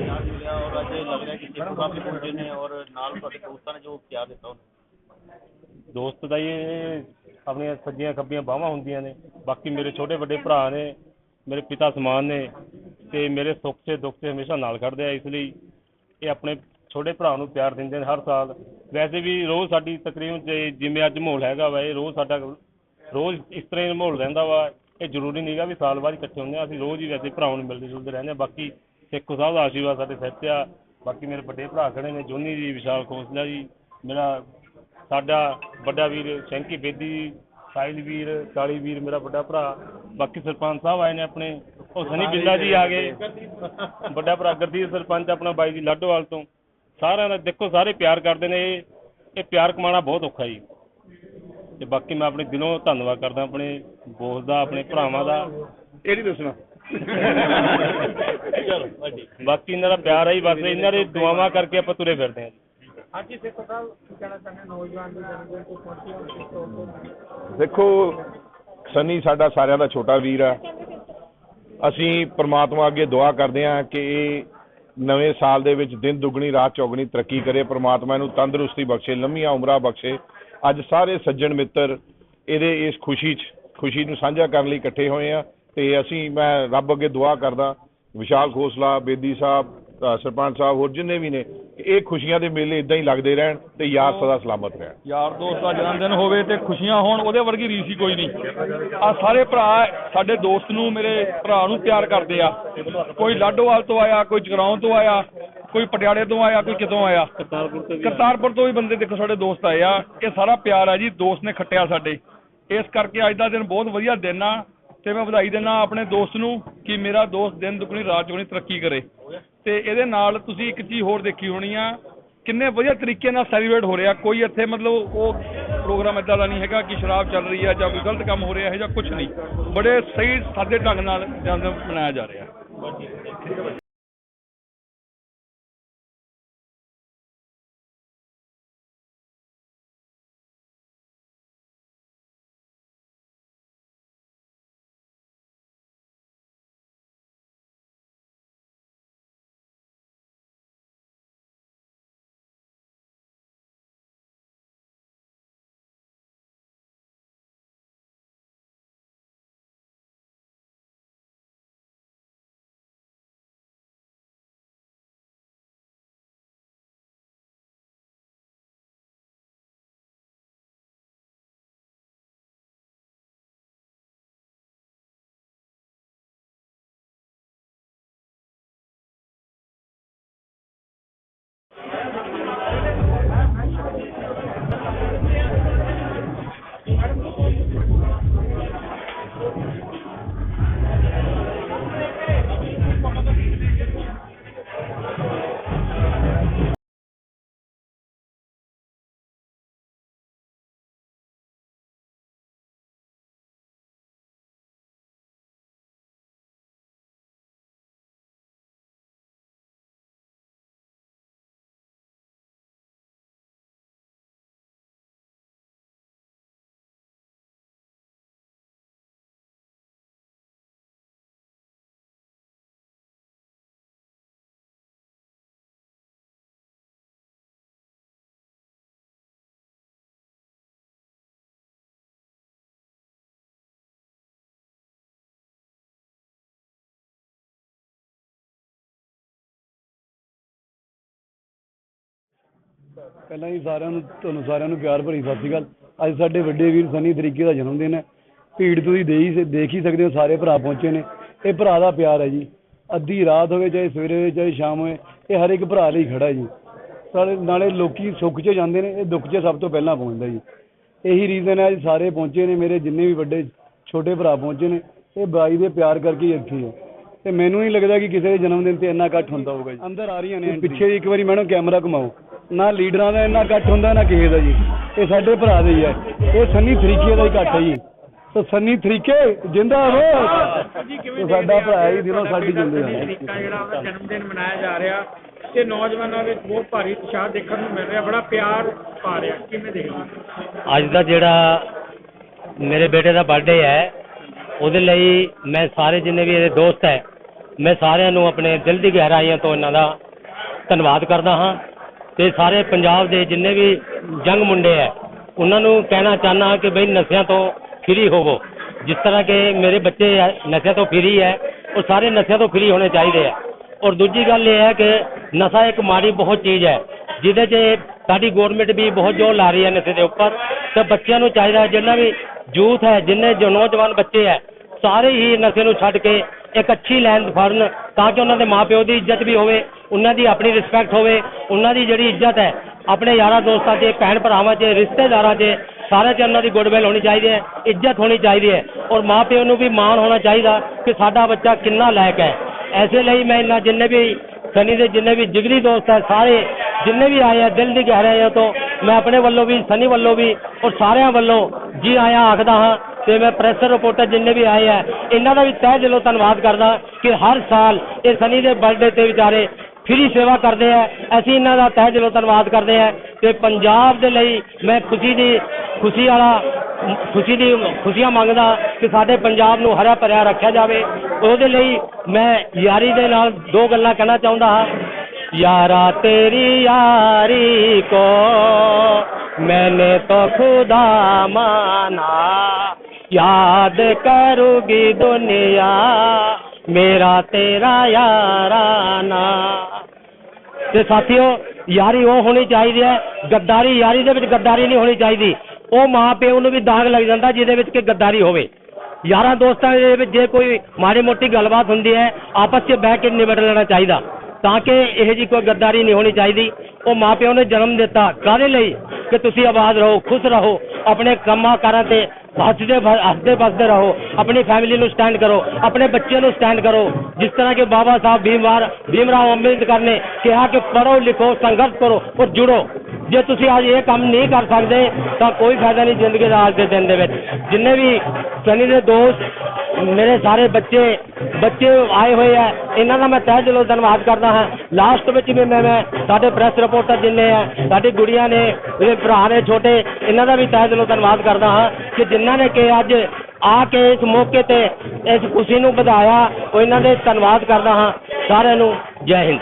ਨਾਲ ਮਿਲਿਆ ਔਰ ਅੱਜ ਲੱਗ ਰਿਹਾ ਕਿ ਸਿੱਖ ਕਾਫੀ ਪਹੁੰਚੇ ਨੇ ਔਰ ਨਾਲ ਤੁਹਾਡੇ ਦੋਸਤਾਂ ਨੇ ਜੋ ਪਿਆਰ ਦਿੱਤਾ ਉਹਨੂੰ ਦੋਸਤ ਦਾ ਹੀ ਆਪਣੀਆਂ ਸੱਜੀਆਂ ਖੱਬੀਆਂ ਬਾਹਾਂ ਹੁੰਦੀਆਂ ਨੇ। ਬਾਕੀ ਮੇਰੇ ਛੋਟੇ ਵੱਡੇ ਭਰਾ ਨੇ, ਮੇਰੇ ਪਿਤਾ ਸਮਾਨ ਨੇ ਤੇ ਮੇਰੇ ਸੁੱਖ 'ਚ ਦੁੱਖ 'ਚ ਹਮੇਸ਼ਾ ਨਾਲ ਖੜਦੇ ਆ। ਇਸ ਲਈ ਇਹ ਆਪਣੇ ਛੋਟੇ ਭਰਾ ਨੂੰ ਪਿਆਰ ਦਿੰਦੇ ਨੇ ਹਰ ਸਾਲ। ਵੈਸੇ ਵੀ ਰੋਜ਼ ਸਾਡੀ ਤਕਰੀਬਨ ਜੇ ਜਿਵੇਂ ਅੱਜ ਮਾਹੌਲ ਹੈਗਾ ਵਾ, ਇਹ ਰੋਜ਼ ਸਾਡਾ ਰੋਜ਼ ਇਸ ਤਰ੍ਹਾਂ ਹੀ ਮਾਹੌਲ ਰਹਿੰਦਾ ਵਾ। ਇਹ ਜ਼ਰੂਰੀ ਨਹੀਂਗਾ ਵੀ ਸਾਲ ਬਾਅਦ ਇਕੱਠੇ ਹੁੰਦੇ ਆ ਅਸੀਂ ਰੋਜ਼ ਹੀ ਵੈਸੇ ਭਰਾਵਾਂ ਨੂੰ ਮਿਲਦੇ ਜੁਲਦੇ ਰਹਿੰਦੇ ਆ ਬਾਕੀ ਸਿੱਖੋ ਸਾਹਿਬ ਦਾ ਆਸ਼ੀਰਵਾਦ ਸਾਡੇ ਸਿਰ 'ਤੇ ਆ। ਬਾਕੀ ਮੇਰੇ ਵੱਡੇ ਭਰਾ ਖੜੇ ਨੇ, ਜੋਨੀ ਜੀ, ਵਿਸ਼ਾਲ ਖੋਸਲਾ ਜੀ, ਮੇਰਾ ਸਾਡਾ ਵੱਡਾ ਵੀਰ ਸ਼ੰਕੀ ਬੇਦੀ ਸਾਹਿਲ ਵੀਰ ਕਾਲੀ ਵੀਰ ਮੇਰਾ ਵੱਡਾ ਭਰਾ ਬਾਕੀ ਸਰਪੰਚ ਸਾਹਿਬ ਆਏ ਨੇ ਆਪਣੇ। ਉਹ ਸਨੀ ਬਿੱਲਾ ਜੀ ਆ ਗਏ। ਵੱਡਾ ਭਰਾ ਗੁਰਦੀਪ ਸਰਪੰਚ ਆਪਣਾ ਬਾਈ ਜੀ ਲਾਡੋਵਾਲ ਤੋਂ। ਸਾਰਿਆਂ ਦਾ ਦੇਖੋ ਸਾਰੇ ਪਿਆਰ ਕਰਦੇ ਨੇ। ਇਹ ਇਹ ਪਿਆਰ ਕਮਾਉਣਾ ਬਹੁਤ ਔਖਾ ਜੀ। ਤੇ ਬਾਕੀ ਮੈਂ ਆਪਣੇ ਦਿਲੋਂ ਧੰਨਵਾਦ ਕਰਦਾ ਆਪਣੇ ਬੋਸ ਦਾ ਆਪਣੇ ਭਰਾਵਾਂ ਦਾ। ਇਹ ਨਹੀਂ ਦੱਸਣਾ। ਚਲੋ ਬਾਕੀ ਇਹਨਾਂ ਦਾ ਪਿਆਰ ਹੈ ਹੀ ਬਸ ਇਹਨਾਂ ਦੇ ਦੁਆਵਾਂ ਕਰਕੇ ਆਪਾਂ ਤੁਰੇ ਫਿਰਦੇ ਹਾਂ ਜੀ ਅੱਜ ਸਾਹਿਬ ਕੀ ਕਹਿਣਾ ਚਾਹੁੰਦੇ ਨੌਜਵਾਨ ਦੀ ਜਨਮ ਦਿਨ ਤੇ ਹੋ ਕਿਸ ਤੌਰ ਤੇ ਦੇਖੋ, ਸਨੀ ਸਾਡਾ ਸਾਰਿਆਂ ਦਾ ਛੋਟਾ ਵੀਰ ਆ ਅਸੀਂ ਪ੍ਰਮਾਤਮਾ ਅੱਗੇ ਦੁਆ ਕਰਦੇ ਹਾਂ ਕਿ ਇਹ ਨਵੇਂ ਸਾਲ ਦੇ ਵਿੱਚ ਦਿਨ ਦੁੱਗਣੀ, ਰਾਤ ਚੌਗਣੀ ਤਰੱਕੀ ਕਰੇ। ਪ੍ਰਮਾਤਮਾ ਇਹਨੂੰ ਤੰਦਰੁਸਤੀ ਬਖਸ਼ੇ, ਲੰਮੀਆਂ ਉਮਰਾਂ ਬਖਸ਼ੇ। ਅੱਜ ਸਾਰੇ ਸੱਜਣ ਮਿੱਤਰ ਇਹਦੇ ਇਸ ਖੁਸ਼ੀ 'ਚ, ਖੁਸ਼ੀ ਨੂੰ ਸਾਂਝਾ ਕਰਨ ਲਈ ਇਕੱਠੇ ਹੋਏ ਆ ਤੇ ਅਸੀਂ, ਮੈਂ ਰੱਬ ਅੱਗੇ ਦੁਆ ਕਰਦਾ, ਵਿਸ਼ਾਲ ਖੋਸਲਾ, ਬੇਦੀ ਸਾਹਿਬ ਸਰਪੰਚ ਸਾਹਿਬ ਹੋਰ ਜਿੰਨੇ ਵੀ ਨੇ ਕਿ ਇਹ ਖੁਸ਼ੀਆਂ ਦੇ ਮੇਲੇ ਇਦਾਂ ਹੀ ਲੱਗਦੇ ਰਹਿਣ ਤੇ ਯਾਰ ਸਦਾ ਸਲਾਮਤ ਰਹਿਣ। ਯਾਰ ਦੋਸਤ ਦਾ ਜਨਮ ਦਿਨ ਹੋਵੇ ਤੇ ਖੁਸ਼ੀਆਂ ਹੋਣ ਉਹਦੇ ਵਰਗੀ ਰੀਸ ਹੀ ਕੋਈ ਨਹੀਂ। ਆ ਸਾਰੇ ਭਰਾ ਸਾਡੇ ਦੋਸਤ ਨੂੰ ਮੇਰੇ ਭਰਾ ਨੂੰ ਪਿਆਰ ਕਰਦੇ ਆ। ਕੋਈ ਲਾਡੋਵਾਲ ਤੋਂ ਆਇਆ ਕੋਈ ਜਗਰਾਉਂ ਤੋਂ ਆਇਆ ਕੋਈ ਪਟਿਆਲੇ ਤੋਂ ਆਇਆ ਕੋਈ ਕਿਤੋਂ ਆਇਆ। ਕਰਤਾਰਪੁਰ ਤੋਂ ਵੀ ਬੰਦੇ ਦੇਖੋ ਸਾਡੇ ਦੋਸਤ ਆਏ ਆ। ਇਹ ਸਾਰਾ ਪਿਆਰ ਆ ਜੀ ਦੋਸਤ ਨੇ ਖੱਟਿਆ ਸਾਡੇ। ਇਸ ਕਰਕੇ ਅੱਜ ਦਾ ਦਿਨ ਬਹੁਤ ਵਧੀਆ ਦਿਨ ਆ। ਤੇ ਮੈਂ ਵਧਾਈ ਦਿੰਦਾ ਆਪਣੇ ਦੋਸਤ ਨੂੰ ਕਿ ਮੇਰਾ ਦੋਸਤ ਦਿਨ ਦੁਗਣੀ, ਰਾਤ ਚੌਗਣੀ ਤਰੱਕੀ ਕਰੇ। ਤੇ ਇਹਦੇ ਨਾਲ ਤੁਸੀਂ ਇੱਕ ਚੀਜ਼ ਹੋਰ ਦੇਖੀ ਹੋਣੀ ਆ, ਕਿੰਨੇ ਵਧੀਆ ਤਰੀਕੇ ਨਾਲ ਸੈਲੀਬ੍ਰੇਟ ਹੋ ਰਿਹਾ। ਕੋਈ ਇੱਥੇ ਮਤਲਬ ਉਹ ਪ੍ਰੋਗਰਾਮ ਇਦਾਂ ਦਾ ਨਹੀਂ ਹੈਗਾ ਕਿ ਸ਼ਰਾਬ ਚੱਲ ਰਹੀ ਹੈ ਜਾਂ ਕੋਈ ਗਲਤ ਕੰਮ ਹੋ ਰਿਹਾ ਹੈ ਜਾਂ ਕੁਝ ਨਹੀਂ। ਬੜੇ ਸਹੀ, ਸਾਦੇ ਢੰਗ ਨਾਲ ਮਨਾਇਆ ਜਾ ਰਿਹਾ। ਪਹਿਲਾਂ ਹੀ ਸਾਰਿਆਂ ਨੂੰ ਤੁਹਾਨੂੰ ਸਾਰਿਆਂ ਨੂੰ ਪਿਆਰ ਭਰੀ ਸਤਿ ਸ਼੍ਰੀ ਅਕਾਲ। ਅੱਜ ਸਾਡੇ ਵੱਡੇ ਵੀਰ ਸਨੀ ਤਰੀਕੇ ਦਾ ਜਨਮ ਦਿਨ ਹੈ। ਭੀੜ ਤੁਸੀਂ ਦੇ ਹੀ ਦੇਖ ਹੀ ਸਕਦੇ ਹੋ ਸਾਰੇ ਭਰਾ ਪਹੁੰਚੇ ਨੇ। ਇਹ ਭਰਾ ਦਾ ਪਿਆਰ ਹੈ ਜੀ। ਅੱਧੀ ਰਾਤ ਹੋਵੇ ਚਾਹੇ ਸਵੇਰੇ ਹੋਵੇ ਚਾਹੇ ਸ਼ਾਮ ਹੋਵੇ ਇਹ ਹਰ ਇੱਕ ਭਰਾ ਲਈ ਖੜਾ ਜੀ। ਸਾਰੇ ਨਾਲੇ ਲੋਕੀ ਸੁੱਖ 'ਚ ਜਾਂਦੇ ਨੇ ਇਹ ਦੁੱਖ 'ਚ ਸਭ ਤੋਂ ਪਹਿਲਾਂ ਪਹੁੰਚਦਾ ਜੀ। ਇਹੀ ਰੀਜ਼ਨ ਹੈ ਅੱਜ ਸਾਰੇ ਪਹੁੰਚੇ ਨੇ ਮੇਰੇ ਜਿੰਨੇ ਵੀ ਵੱਡੇ ਛੋਟੇ ਭਰਾ ਪਹੁੰਚੇ ਨੇ ਇਹ ਬਾਈ ਦੇ ਪਿਆਰ ਕਰਕੇ ਹੀ ਇੱਥੇ ਹੈ। ਤੇ ਮੈਨੂੰ ਨਹੀਂ ਲੱਗਦਾ ਕਿ ਕਿਸੇ ਦੇ ਜਨਮ ਦਿਨ ਤੇ ਇੰਨਾ ਇਕੱਠ ਹੁੰਦਾ ਹੋਊਗਾ ਜੀ। ਅੰਦਰ ਆ ਰਹੀਆਂ ਨੇ ਪਿੱਛੇ ਇੱਕ ਵਾਰੀ ਮੈਡਮ ਕੈਮਰਾ ਘੁਮਾਓ। ਨਾ ਲੀਡਰਾਂ ਦਾ ਇੰਨਾ ਇਕੱਠ ਹੁੰਦਾ ਨਾ ਕਿਸੇ ਦਾ ਜੀ। ਇਹ ਸਾਡੇ ਭਰਾ ਦੇ ਹੀ ਹੈ ਇਹ ਸੰਨੀ ਤਰੀਕੇ ਦਾ ਹੀ ਇਕੱਠ ਹੈ ਜੀ। ਤਾਂ ਸੰਨੀ ਤਰੀਕੇ ਜਿੰਦਾਬਾਦ ਜੀ ਕਿਵੇਂ ਤੇ ਸਾਡਾ ਭਰਾ ਹੈ ਜੀ, ਦਿਲੋਂ ਸਾਡੀ ਜਿੰਦੇ ਆ। ਤਰੀਕਾ ਜਿਹੜਾ ਜਨਮ ਦਿਨ ਮਨਾਇਆ ਜਾ ਰਿਹਾ ਤੇ ਨੌਜਵਾਨਾਂ ਵਿੱਚ ਬਹੁਤ ਭਾਰੀ ਉਤਸ਼ਾਹ ਦੇਖਣ ਨੂੰ ਮਿਲ ਰਿਹਾ ਬੜਾ ਪਿਆਰ ਪਾ ਰਿਹਾ। ਕਿਵੇਂ ਦੇਖਦੇ ਅੱਜ ਦਾ ਜਿਹੜਾ ਮੇਰੇ ਬੇਟੇ ਦਾ ਬਰਥਡੇ ਹੈ ਉਹਦੇ ਲਈ ਮੈਂ ਸਾਰੇ ਜਿੰਨੇ ਵੀ ਇਹਦੇ ਦੋਸਤ ਹੈ ਮੈਂ ਸਾਰਿਆਂ ਨੂੰ ਆਪਣੇ ਦਿਲ ਦੀ ਗਹਿਰਾਈਆਂ ਤੋਂ ਇਹਨਾਂ ਦਾ ਧੰਨਵਾਦ ਕਰਦਾ ਹਾਂ। ਤੇ ਸਾਰੇ ਪੰਜਾਬ ਦੇ ਜਿੰਨੇ ਵੀ ਯੰਗ ਮੁੰਡੇ ਹੈ ਉਹਨਾਂ ਨੂੰ ਕਹਿਣਾ ਚਾਹਨਾ ਕਿ ਬਈ ਨਸ਼ਿਆਂ ਤੋਂ ਫ੍ਰੀ ਹੋਵੋ। ਜਿਸ ਤਰ੍ਹਾਂ ਕਿ ਮੇਰੇ ਬੱਚੇ ਨਸ਼ਿਆਂ ਤੋਂ ਫਰੀ ਹੈ ਉਹ ਸਾਰੇ ਨਸ਼ਿਆਂ ਤੋਂ ਫਰੀ ਹੋਣੇ ਚਾਹੀਦੇ ਹੈ ਔਰ ਦੂਜੀ ਗੱਲ ਇਹ ਹੈ ਕਿ ਨਸ਼ਾ ਇੱਕ ਮਾੜੀ ਬਹੁਤ ਚੀਜ਼ ਹੈ ਜਿਹਦੇ 'ਚ ਸਾਡੀ ਗਵਰਨਮੈਂਟ ਵੀ ਬਹੁਤ ਜ਼ੋਰ ਲਾ ਰਹੀ ਹੈ ਨਸ਼ੇ ਦੇ ਉੱਪਰ। ਤੇ ਬੱਚਿਆਂ ਨੂੰ ਚਾਹੀਦਾ ਜਿੰਨਾ ਵੀ ਯੂਥ ਹੈ, ਜਿੰਨੇ ਜੋ ਨੌਜਵਾਨ ਬੱਚੇ ਹੈ ਸਾਰੇ ਹੀ ਨਸ਼ੇ ਨੂੰ ਛੱਡ ਕੇ ਇੱਕ ਅੱਛੀ ਲਾਈਨ ਫੜਨ ਤਾਂ ਕਿ ਉਹਨਾਂ ਦੇ ਮਾਪਿਓ ਦੀ ਇੱਜ਼ਤ ਵੀ ਹੋਵੇ ਉਹਨਾਂ ਦੀ ਆਪਣੀ ਰਿਸਪੈਕਟ ਹੋਵੇ, ਉਹਨਾਂ ਦੀ ਜਿਹੜੀ ਇੱਜ਼ਤ ਹੈ, ਆਪਣੇ ਯਾਰਾਂ ਦੋਸਤਾਂ 'ਚ, ਭੈਣ ਭਰਾਵਾਂ 'ਚ, ਰਿਸ਼ਤੇਦਾਰਾਂ 'ਚ, ਸਾਰਿਆਂ 'ਚ ਉਹਨਾਂ ਦੀ ਗੁੱਡਵਿਲ ਹੋਣੀ ਚਾਹੀਦੀ ਹੈ, ਇੱਜ਼ਤ ਹੋਣੀ ਚਾਹੀਦੀ ਹੈ ਔਰ ਮਾਪਿਓ ਨੂੰ ਵੀ ਮਾਣ ਹੋਣਾ ਚਾਹੀਦਾ ਕਿ ਸਾਡਾ ਬੱਚਾ ਕਿੰਨਾ ਲਾਇਕ ਹੈ। ਐਸੇ ਲਈ ਮੈਂ ਇਹਨਾਂ ਜਿੰਨੇ ਵੀ ਸਨੀ ਦੇ ਜਿੰਨੇ ਵੀ ਜਿਗਰੀ ਦੋਸਤ ਹੈ, ਸਾਰੇ ਜਿੰਨੇ ਵੀ ਆਏ ਆ, ਦਿਲ ਦੀ ਗਹਿਰਾਈਆਂ ਤੋਂ, ਮੈਂ ਆਪਣੇ ਵੱਲੋਂ ਵੀ, ਸਨੀ ਵੱਲੋਂ ਵੀ ਔਰ ਸਾਰਿਆਂ ਵੱਲੋਂ ਜੀ ਆਇਆਂ ਆਖਦਾ ਹਾਂ ਤੇ ਮੈਂ ਪ੍ਰੈਸ ਰਿਪੋਰਟਰ ਜਿੰਨੇ ਵੀ ਆਏ ਆ, ਇਹਨਾਂ ਦਾ ਵੀ ਤਹਿ ਦਿਲੋਂ ਧੰਨਵਾਦ ਕਰਦਾ ਕਿ ਹਰ ਸਾਲ ਇਹ ਸਨੀ ਦੇ ਬਰਥਡੇ ਤੇ ਵਿਚਾਰੇ ਫ੍ਰੀ ਸੇਵਾ ਕਰਦੇ ਹੈ ਅਸੀਂ ਇਹਨਾਂ ਦਾ ਤਹਿ ਦਿਲੋਂ ਧੰਨਵਾਦ ਕਰਦੇ ਆ ਤੇ ਪੰਜਾਬ ਦੇ ਲਈ ਮੈਂ ਖੁਸ਼ੀ ਦੀ, ਖੁਸ਼ੀ ਵਾਲਾ, ਖੁਸ਼ੀ ਦੀ, ਖੁਸ਼ੀਆਂ ਮੰਗਦਾ ਕਿ ਸਾਡੇ ਪੰਜਾਬ ਨੂੰ ਹਰਾ ਭਰਿਆ ਰੱਖਿਆ ਜਾਵੇ। ਉਹਦੇ ਲਈ ਮੈਂ ਯਾਰੀ ਦੇ ਨਾਲ ਦੋ ਗੱਲਾਂ ਕਹਿਣਾ ਚਾਹੁੰਦਾ ਹਾਂ। ਯਾਰਾ ਤੇਰੀ ਯਾਰੀ ਕੋ ਮੈਨੇ ਤਾਂ ਖੁਦਾ ਮਾਨਾ। ਯਾਦ ਕਰੂਗੀ ਦੁਨੀਆ, ਮੇਰਾ ਤੇਰਾ ਯਾਰਾਨਾ। ਤੇ ਸਾਥੀਓ, ਯਾਰੀ ਉਹ ਹੋਣੀ ਚਾਹੀਦੀ ਹੈ, ਗੱਦਾਰੀ, ਯਾਰੀ ਦੇ ਵਿੱਚ ਗੱਦਾਰੀ ਨਹੀਂ ਹੋਣੀ ਚਾਹੀਦੀ। ਉਹ ਮਾਂ ਪਿਓ ਨੂੰ ਵੀ ਦਾਗ ਲੱਗ ਜਾਂਦਾ ਜਿਹਦੇ ਵਿੱਚ ਕਿ ਗੱਦਾਰੀ ਹੋਵੇ। ਯਾਰਾਂ ਦੋਸਤਾਂ ਦੇ ਵਿੱਚ ਜੇ ਕੋਈ ਮਾੜੀ ਮੋਟੀ ਗੱਲਬਾਤ ਹੁੰਦੀ ਹੈ, ਆਪਸ 'ਚ ਬਹਿ ਕੇ ਨਿਬੜ ਲੈਣਾ ਚਾਹੀਦਾ। ਤਾਂ ਕਿ ਇਹ ਜੀ ਕੋਈ ਗੱਦਾਰੀ ਨਹੀਂ ਹੋਣੀ ਚਾਹੀਦੀ। ਉਹ ਮਾਂ ਪਿਓ ਨੇ ਜਨਮ ਦਿੱਤਾ। ਕਾਹਦੇ ਲਈ? ਕਿ ਤੁਸੀਂ ਆਬਾਦ ਰਹੋ, ਖੁਸ਼ ਰਹੋ, ਆਪਣੇ ਕੰਮਾਂ ਕਾਰਾਂ ਤੇ ਹੱਸਦੇ ਹੱਸਦੇ ਬਸਦੇ ਰਹੋ, ਆਪਣੀ ਫੈਮਿਲੀ ਨੂੰ ਸਟੈਂਡ ਕਰੋ, ਆਪਣੇ ਬੱਚਿਆਂ ਨੂੰ ਸਟੈਂਡ ਕਰੋ। ਜਿਸ ਤਰ੍ਹਾਂ ਕਿ ਬਾਬਾ ਸਾਹਿਬ ਭੀਮਵਾਰ, ਭੀਮਰਾਓ ਅੰਬੇਦਕਰ ਨੇ ਕਿਹਾ ਕਿ ਪੜੋ ਲਿਖੋ, ਸੰਘਰਸ਼ ਕਰੋ ਔਰ ਜੁੜੋ। ਜੇ ਤੁਸੀਂ ਅੱਜ ਇਹ ਕੰਮ ਨਹੀਂ ਕਰ ਸਕਦੇ, ਤਾਂ ਕੋਈ ਫਾਇਦਾ ਨਹੀਂ ਜ਼ਿੰਦਗੀ ਦਾ ਅੱਜ ਦੇ ਦਿਨ ਦੇ ਵਿੱਚ। ਜਿੰਨੇ ਵੀ ਸਨੀ ਦੇ ਦੋਸਤ, ਮੇਰੇ ਸਾਰੇ ਬੱਚੇ ਬੱਚੇ ਆਏ ਹੋਏ ਆ, ਇਹਨਾਂ ਦਾ ਮੈਂ ਤਹਿ ਦਿਲੋਂ ਧੰਨਵਾਦ ਕਰਦਾ ਹਾਂ। ਲਾਸਟ ਵਿੱਚ ਵੀ ਮੈਂ ਮੈਂ ਸਾਡੇ ਪ੍ਰੈਸ ਰਿਪੋਰਟਰ ਜਿੰਨੇ ਆ, ਸਾਡੀ ਗੁੜੀਆਂ ਨੇ, ਮੇਰੇ ਭਰਾ ਨੇ, ਛੋਟੇ, ਇਹਨਾਂ ਦਾ ਵੀ ਤਹਿ ਦਿਲੋਂ ਧੰਨਵਾਦ ਕਰਦਾ ਹਾਂ। ਕਿ ਜਿਨ੍ਹਾਂ ਨੇ ਕਿ ਅੱਜ ਆ ਕੇ ਇਸ ਮੌਕੇ ਤੇ ਇਸ ਖੁਸ਼ੀ ਨੂੰ ਵਧਾਇਆ, ਉਹ ਇਹਨਾਂ ਦੇ ਧੰਨਵਾਦ ਕਰਦਾ ਹਾਂ। ਸਾਰਿਆਂ ਨੂੰ ਜੈ ਹਿੰਦ।